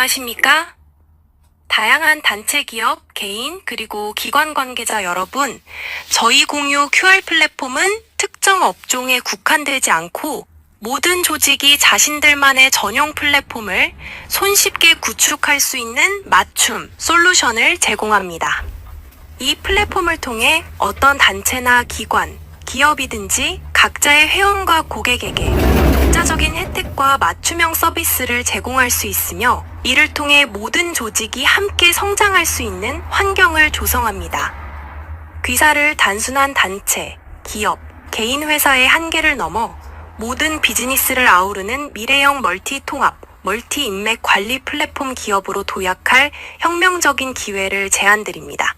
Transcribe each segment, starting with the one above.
안녕하십니까? 다양한 단체 기업, 개인, 그리고 기관 관계자 여러분, 저희 공유 QR 플랫폼은 특정 업종에 국한되지 않고 모든 조직이 자신들만의 전용 플랫폼을 손쉽게 구축할 수 있는 맞춤, 솔루션을 제공합니다. 이 플랫폼을 통해 어떤 단체나 기관, 기업이든지 각자의 회원과 고객에게 독자적인 혜택과 맞춤형 서비스를 제공할 수 있으며 이를 통해 모든 조직이 함께 성장할 수 있는 환경을 조성합니다. 귀사를 단순한 단체, 기업, 개인 회사의 한계를 넘어 모든 비즈니스를 아우르는 미래형 멀티 통합, 멀티 인맥 관리 플랫폼 기업으로 도약할 혁명적인 기회를 제안드립니다.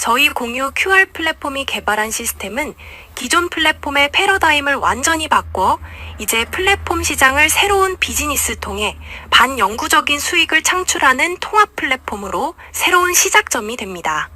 저희 공유 QR 플랫폼이 개발한 시스템은 기존 플랫폼의 패러다임을 완전히 바꿔 이제 플랫폼 시장을 새로운 비즈니스 통해 반영구적인 수익을 창출하는 통합 플랫폼으로 새로운 시작점이 됩니다.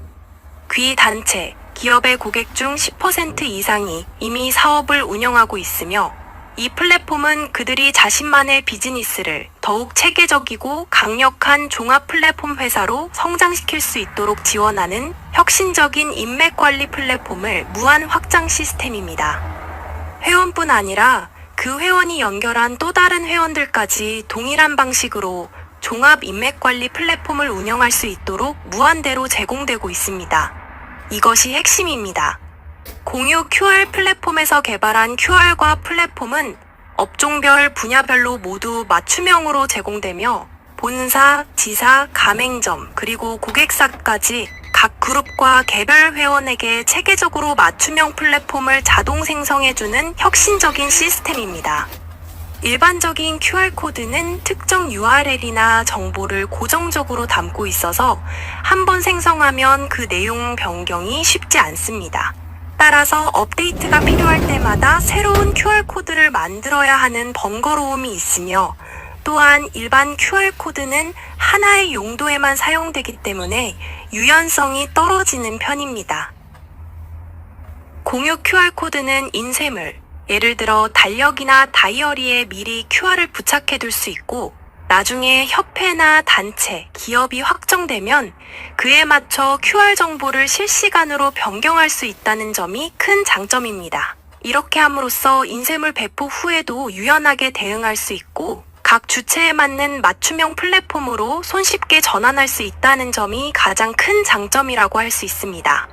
귀 단체, 기업의 고객 중 10% 이상이 이미 사업을 운영하고 있으며 이 플랫폼은 그들이 자신만의 비즈니스를 더욱 체계적이고 강력한 종합 플랫폼 회사로 성장시킬 수 있도록 지원하는 혁신적인 인맥 관리 플랫폼을 무한 확장 시스템입니다. 회원뿐 아니라 그 회원이 연결한 또 다른 회원들까지 동일한 방식으로 종합 인맥 관리 플랫폼을 운영할 수 있도록 무한대로 제공되고 있습니다. 이것이 핵심입니다. 공유 QR 플랫폼에서 개발한 QR과 플랫폼은 업종별 분야별로 모두 맞춤형으로 제공되며 본사, 지사, 가맹점, 그리고 고객사까지 각 그룹과 개별 회원에게 체계적으로 맞춤형 플랫폼을 자동 생성해주는 혁신적인 시스템입니다. 일반적인 QR코드는 특정 URL이나 정보를 고정적으로 담고 있어서 한번 생성하면 그 내용 변경이 쉽지 않습니다. 따라서 업데이트가 필요할 때마다 새로운 QR코드를 만들어야 하는 번거로움이 있으며 또한 일반 QR코드는 하나의 용도에만 사용되기 때문에 유연성이 떨어지는 편입니다. 공유 QR코드는 인쇄물, 예를 들어 달력이나 다이어리에 미리 QR을 부착해 둘 수 있고 나중에 협회나 단체, 기업이 확정되면 그에 맞춰 QR 정보를 실시간으로 변경할 수 있다는 점이 큰 장점입니다. 이렇게 함으로써 인쇄물 배포 후에도 유연하게 대응할 수 있고 각 주체에 맞는 맞춤형 플랫폼으로 손쉽게 전환할 수 있다는 점이 가장 큰 장점이라고 할 수 있습니다.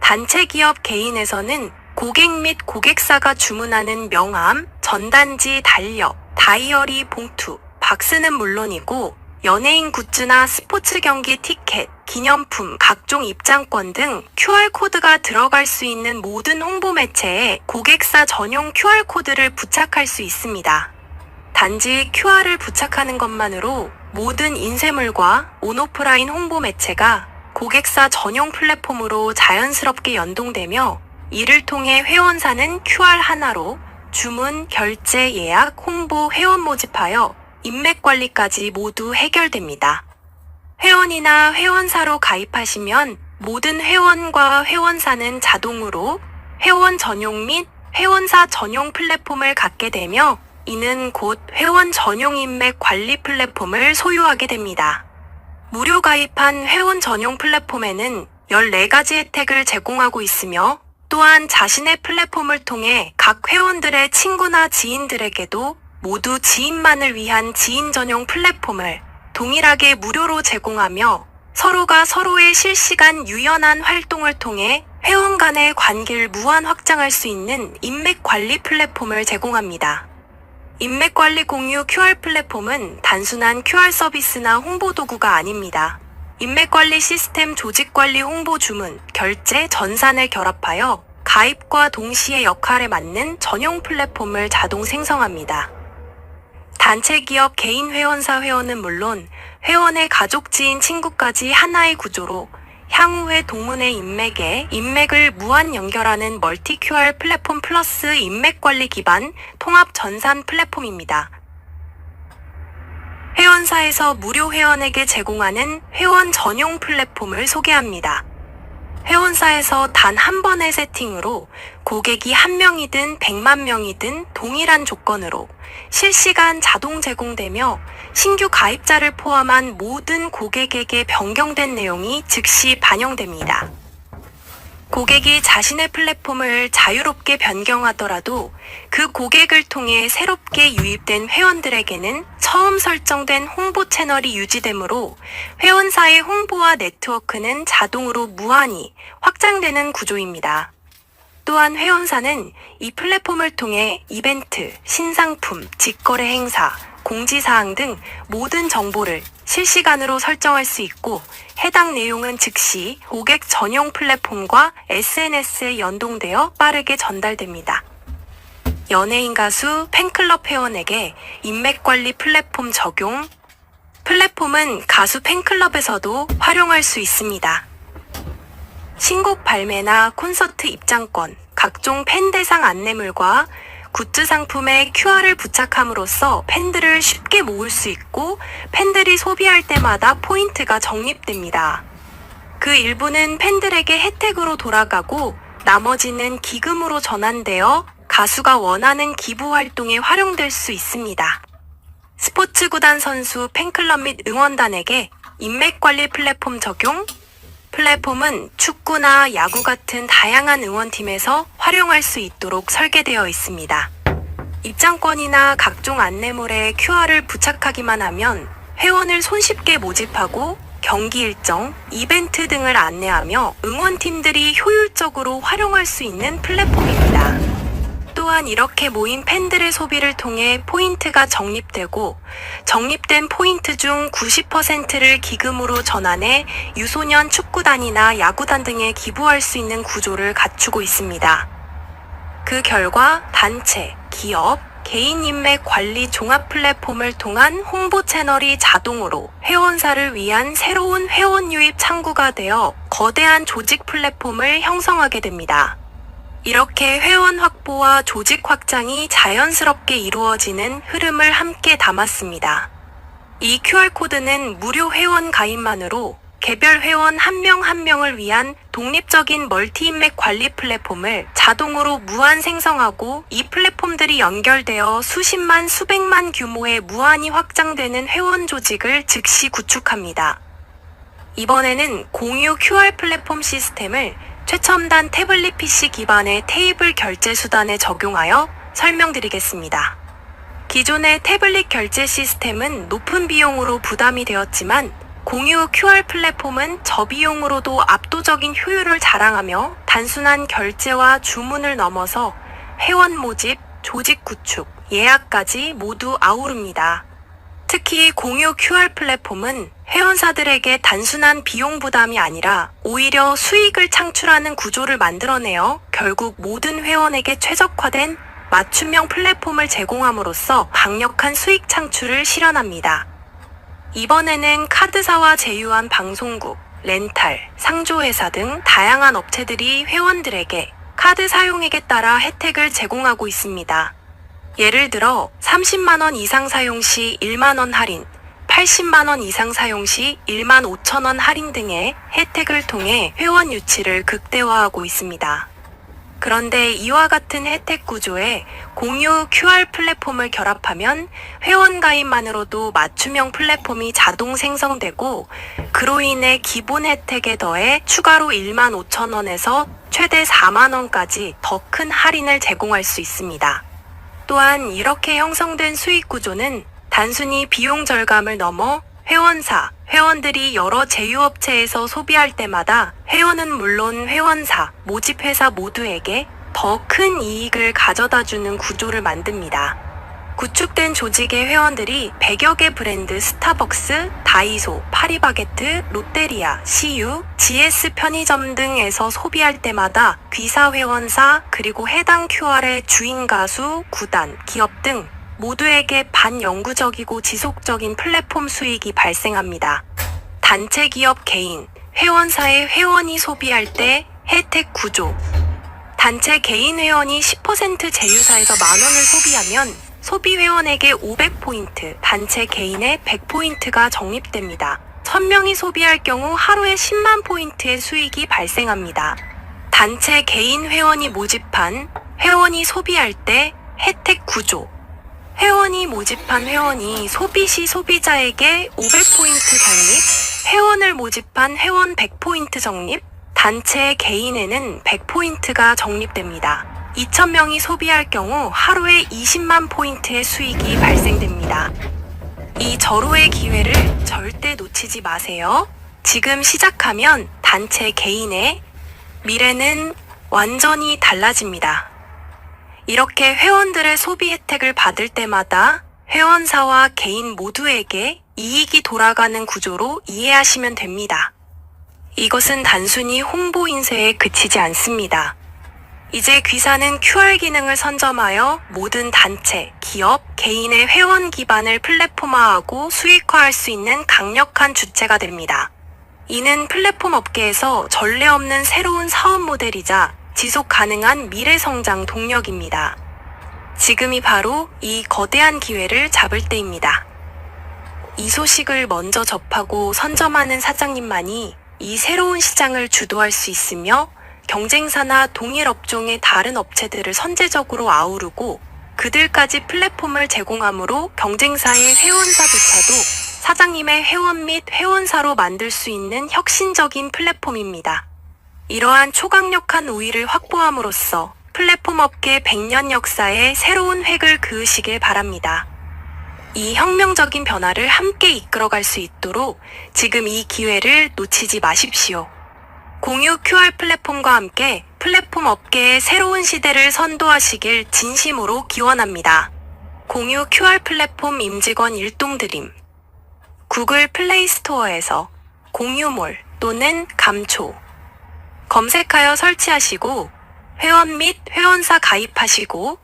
단체 기업 개인에서는 고객 및 고객사가 주문하는 명함, 전단지 달력, 다이어리 봉투, 박스는 물론이고 연예인 굿즈나 스포츠 경기 티켓, 기념품, 각종 입장권 등 QR코드가 들어갈 수 있는 모든 홍보 매체에 고객사 전용 QR코드를 부착할 수 있습니다. 단지 QR을 부착하는 것만으로 모든 인쇄물과 온오프라인 홍보 매체가 고객사 전용 플랫폼으로 자연스럽게 연동되며 이를 통해 회원사는 QR 하나로 주문, 결제, 예약, 홍보, 회원 모집하여 인맥 관리까지 모두 해결됩니다. 회원이나 회원사로 가입하시면 모든 회원과 회원사는 자동으로 회원 전용 및 회원사 전용 플랫폼을 갖게 되며 이는 곧 회원 전용 인맥 관리 플랫폼을 소유하게 됩니다. 무료 가입한 회원 전용 플랫폼에는 14가지 혜택을 제공하고 있으며 또한 자신의 플랫폼을 통해 각 회원들의 친구나 지인들에게도 모두 지인만을 위한 지인 전용 플랫폼을 동일하게 무료로 제공하며 서로가 서로의 실시간 유연한 활동을 통해 회원 간의 관계를 무한 확장할 수 있는 인맥 관리 플랫폼을 제공합니다. 인맥 관리 공유 QR 플랫폼은 단순한 QR 서비스나 홍보 도구가 아닙니다. 인맥 관리 시스템 조직 관리 홍보 주문, 결제, 전산을 결합하여 가입과 동시에 역할에 맞는 전용 플랫폼을 자동 생성합니다. 단체 기업 개인 회원사 회원은 물론 회원의 가족 지인 친구까지 하나의 구조로 향후의 동문의 인맥에 인맥을 무한 연결하는 멀티 QR 플랫폼 플러스 인맥 관리 기반 통합 전산 플랫폼입니다. 회원사에서 무료 회원에게 제공하는 회원 전용 플랫폼을 소개합니다. 회원사에서 단 한 번의 세팅으로 고객이 한 명이든 100만 명이든 동일한 조건으로 실시간 자동 제공되며 신규 가입자를 포함한 모든 고객에게 변경된 내용이 즉시 반영됩니다. 고객이 자신의 플랫폼을 자유롭게 변경하더라도 그 고객을 통해 새롭게 유입된 회원들에게는 처음 설정된 홍보 채널이 유지되므로 회원사의 홍보와 네트워크는 자동으로 무한히 확장되는 구조입니다. 또한 회원사는 이 플랫폼을 통해 이벤트, 신상품, 직거래 행사, 공지사항 등 모든 정보를 실시간으로 설정할 수 있고 해당 내용은 즉시 고객 전용 플랫폼과 SNS에 연동되어 빠르게 전달됩니다. 연예인 가수 팬클럽 회원에게 인맥 관리 플랫폼 적용 플랫폼은 가수 팬클럽에서도 활용할 수 있습니다. 신곡 발매나 콘서트 입장권, 각종 팬 대상 안내물과 굿즈 상품에 QR을 부착함으로써 팬들을 쉽게 모을 수 있고 팬들이 소비할 때마다 포인트가 적립됩니다. 그 일부는 팬들에게 혜택으로 돌아가고 나머지는 기금으로 전환되어 가수가 원하는 기부 활동에 활용될 수 있습니다. 스포츠 구단 선수 팬클럽 및 응원단에게 인맥 관리 플랫폼 적용 플랫폼은 축구나 야구 같은 다양한 응원팀에서 활용할 수 있도록 설계되어 있습니다. 입장권이나 각종 안내물에 QR을 부착하기만 하면 회원을 손쉽게 모집하고 경기 일정, 이벤트 등을 안내하며 응원팀들이 효율적으로 활용할 수 있는 플랫폼입니다. 또한 이렇게 모인 팬들의 소비를 통해 포인트가 적립되고 적립된 포인트 중 90%를 기금으로 전환해 유소년 축구단이나 야구단 등에 기부할 수 있는 구조를 갖추고 있습니다. 그 결과 단체, 기업, 개인 인맥 관리 종합 플랫폼을 통한 홍보 채널이 자동으로 회원사를 위한 새로운 회원 유입 창구가 되어 거대한 조직 플랫폼을 형성하게 됩니다. 이렇게 회원 확보와 조직 확장이 자연스럽게 이루어지는 흐름을 함께 담았습니다. 이 QR코드는 무료 회원 가입만으로 개별 회원 한 명 한 명을 위한 독립적인 멀티인맥 관리 플랫폼을 자동으로 무한 생성하고 이 플랫폼들이 연결되어 수십만 수백만 규모의 무한히 확장되는 회원 조직을 즉시 구축합니다. 이번에는 공유 QR 플랫폼 시스템을 최첨단 태블릿 PC 기반의 테이블 결제 수단에 적용하여 설명드리겠습니다. 기존의 태블릿 결제 시스템은 높은 비용으로 부담이 되었지만 공유 QR 플랫폼은 저비용으로도 압도적인 효율을 자랑하며 단순한 결제와 주문을 넘어서 회원 모집, 조직 구축, 예약까지 모두 아우릅니다. 특히 공유 QR 플랫폼은 회원사들에게 단순한 비용 부담이 아니라 오히려 수익을 창출하는 구조를 만들어내어 결국 모든 회원에게 최적화된 맞춤형 플랫폼을 제공함으로써 강력한 수익 창출을 실현합니다. 이번에는 카드사와 제휴한 방송국, 렌탈, 상조회사 등 다양한 업체들이 회원들에게 카드 사용액에 따라 혜택을 제공하고 있습니다. 예를 들어 30만원 이상 사용 시 1만원 할인, 80만원 이상 사용 시 1만 5천원 할인 등의 혜택을 통해 회원 유치를 극대화하고 있습니다. 그런데 이와 같은 혜택 구조에 공유 QR 플랫폼을 결합하면 회원 가입만으로도 맞춤형 플랫폼이 자동 생성되고 그로 인해 기본 혜택에 더해 추가로 1만 5천 원에서 최대 4만 원까지 더 큰 할인을 제공할 수 있습니다. 또한 이렇게 형성된 수익 구조는 단순히 비용 절감을 넘어 회원사, 회원들이 여러 제휴업체에서 소비할 때마다 회원은 물론 회원사, 모집회사 모두에게 더 큰 이익을 가져다 주는 구조를 만듭니다. 구축된 조직의 회원들이 100여 개 브랜드 스타벅스, 다이소, 파리바게트, 롯데리아, CU, GS 편의점 등에서 소비할 때마다 귀사 회원사 그리고 해당 QR의 주인 가수, 구단, 기업 등 모두에게 반영구적이고 지속적인 플랫폼 수익이 발생합니다. 단체 기업 개인, 회원사의 회원이 소비할 때 혜택 구조. 단체 개인 회원이 10% 제휴사에서 만원을 소비하면 소비 회원에게 500포인트, 단체 개인에 100포인트가 적립됩니다. 1000명이 소비할 경우 하루에 10만 포인트의 수익이 발생합니다. 단체 개인 회원이 모집한 회원이 소비할 때 혜택 구조. 회원이 모집한 회원이 소비 시 소비자에게 500포인트 적립, 회원을 모집한 회원 100포인트 적립, 단체 개인에는 100포인트가 적립됩니다. 2,000명이 소비할 경우 하루에 20만 포인트의 수익이 발생됩니다. 이 절호의 기회를 절대 놓치지 마세요. 지금 시작하면 단체 개인의 미래는 완전히 달라집니다. 이렇게 회원들의 소비 혜택을 받을 때마다 회원사와 개인 모두에게 이익이 돌아가는 구조로 이해하시면 됩니다. 이것은 단순히 홍보 인쇄에 그치지 않습니다. 이제 귀사는 QR 기능을 선점하여 모든 단체, 기업, 개인의 회원 기반을 플랫폼화하고 수익화할 수 있는 강력한 주체가 됩니다. 이는 플랫폼 업계에서 전례 없는 새로운 사업 모델이자 지속 가능한 미래 성장 동력입니다. 지금이 바로 이 거대한 기회를 잡을 때입니다. 이 소식을 먼저 접하고 선점하는 사장님만이 이 새로운 시장을 주도할 수 있으며 경쟁사나 동일 업종의 다른 업체들을 선제적으로 아우르고 그들까지 플랫폼을 제공함으로 경쟁사의 회원사조차도 사장님의 회원 및 회원사로 만들 수 있는 혁신적인 플랫폼입니다. 이러한 초강력한 우위를 확보함으로써 플랫폼 업계 100년 역사에 새로운 획을 그으시길 바랍니다. 이 혁명적인 변화를 함께 이끌어갈 수 있도록 지금 이 기회를 놓치지 마십시오. 공유 QR 플랫폼과 함께 플랫폼 업계의 새로운 시대를 선도하시길 진심으로 기원합니다. 공유 QR 플랫폼 임직원 일동드림 구글 플레이 스토어에서 공유몰 또는 감초 검색하여 설치하시고 회원 및 회원사 가입하시고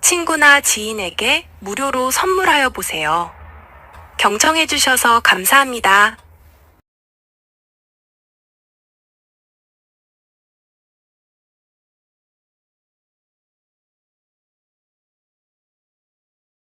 친구나 지인에게 무료로 선물하여 보세요. 경청해주셔서 감사합니다.